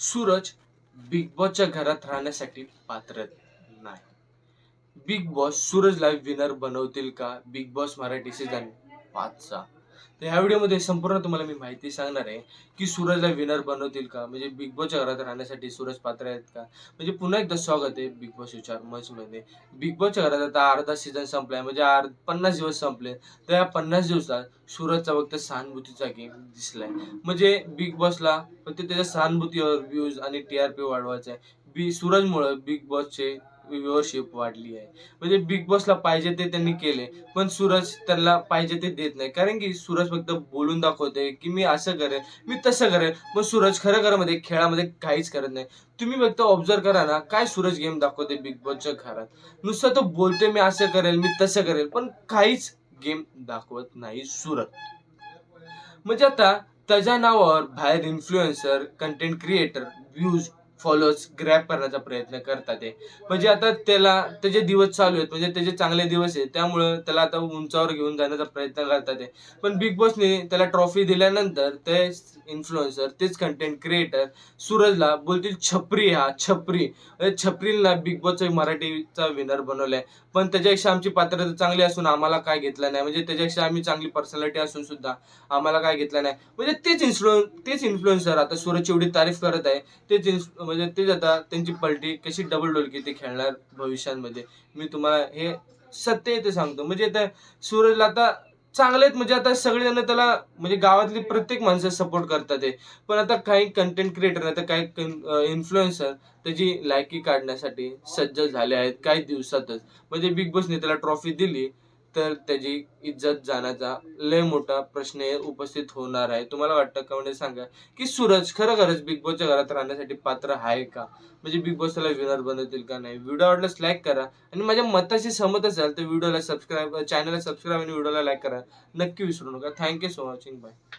Suraj big बॉसच्या घरात राहण्यासाठी पात्र नाही. बिग बॉस सूरजला विनर बनवतील का? बिग बॉस मराठी सीझन पाचचा. तर ह्या व्हिडिओमध्ये संपूर्ण तुम्हाला मी माहिती सांगणार आहे की सूरजला विनर बनवतील का? म्हणजे बिग बॉसच्या घरात राहण्यासाठी सूरज पात्र आहेत का? म्हणजे पुन्हा एकदा स्वागत आहे बिग बॉस विचारमध्ये बिग बॉसच्या घरात आता अर्धा सीझन संपलाय म्हणजे अर्ध पन्नास दिवस संपले. तर या पन्नास दिवसात सूरजचा फक्त सहानुभूतीचा गेम दिसलाय. म्हणजे बिग बॉसला फक्त त्याच्या सहानुभूतीवर व्ह्यूज आणि टी आर पी वाढवायचा आहे बी सूरजमुळं बिग बॉसचे व्ह्युअरशिप वाढली आहे. म्हणजे बिग बॉसला पाहिजे ते त्यांनी केले पण सूरज त्यांना पाहिजे ते देत नाही. कारण की सूरज फक्त बोलून दाखवते की मी असं करेन मी तसं करेन पण सूरज खरं खरं मध्ये खेळामध्ये काहीच करत नाही. तुम्ही फक्त ऑब्झर्व करा ना काय सूरज गेम दाखवते बिग बॉसच्या घरात. नुसतं तो बोलते मी असं करेल मी तसं करेल पण काहीच गेम दाखवत नाही सूरज. म्हणजे आता त्याच्या नावावर बाहेर influencer content creator views followers grab करण्याचा प्रयत्न करतात ते. म्हणजे आता त्याला त्याचे दिवस चालू आहेत. म्हणजे त्याचे चांगले दिवस आहेत. त्यामुळं त्याला आता उंचावर घेऊन जाण्याचा प्रयत्न करतात ते. पण बिग बॉसने त्याला ट्रॉफी दिल्यानंतर ते इन्फ्लुएन्सर तेच कंटेंट क्रिएटर सूरजला बोलतील छपरी हा छपरी. म्हणजे छपरीला बिग बॉसचा मराठीचा विनर बनवलाय. पण त्याच्यापेक्षा आमची पात्रता चांगली असून आम्हाला काय घेतलं नाही. म्हणजे त्याच्यापेक्षा आम्ही चांगली पर्सनॅलिटी असून सुद्धा आम्हाला काय घेतलं नाही. म्हणजे तेच इन्फ्लुएन तेच इन्फ्लुएन्सर आता सूरजची एवढी तारीफ करत आहे. तेच इन्फ- म्हणजे तेच आता त्यांची पलटी कशी डबल डोलकी ते खेळणार भविष्यांमध्ये? मी तुम्हाला हे सत्य आहे ते सांगतो. म्हणजे आता सूरजला आता चांगले आहेत म्हणजे आता सगळेजण त्याला म्हणजे गावातली प्रत्येक माणसं सपोर्ट करतात ते पण आता काही कंटेंट क्रिएटर आता काही इन्फ्लुएन्सर त्याची लायकी काढण्यासाठी सज्ज झाले आहेत काही दिवसातच. म्हणजे बिग बॉसने त्याला ट्रॉफी दिली. तर त्याची इज्जत जाण्याचा लय मोठा प्रश्न हे उपस्थित होणार आहे. तुम्हाला वाटतं का? म्हणजे सांगा की सूरज खरोखरच बिग बॉसच्या घरात राहण्यासाठी पात्र आहे का? म्हणजे बिग बॉस त्याला विनर बनवतील का नाही? व्हिडिओ आवडल्यास लाईक करा आणि माझ्या मताशी सहमत असाल तर व्हिडिओला सबस्क्राईब चॅनलला सबस्क्राईब आणि व्हिडिओला लाईक करा. नक्की विसरू नका. Thank you so much bye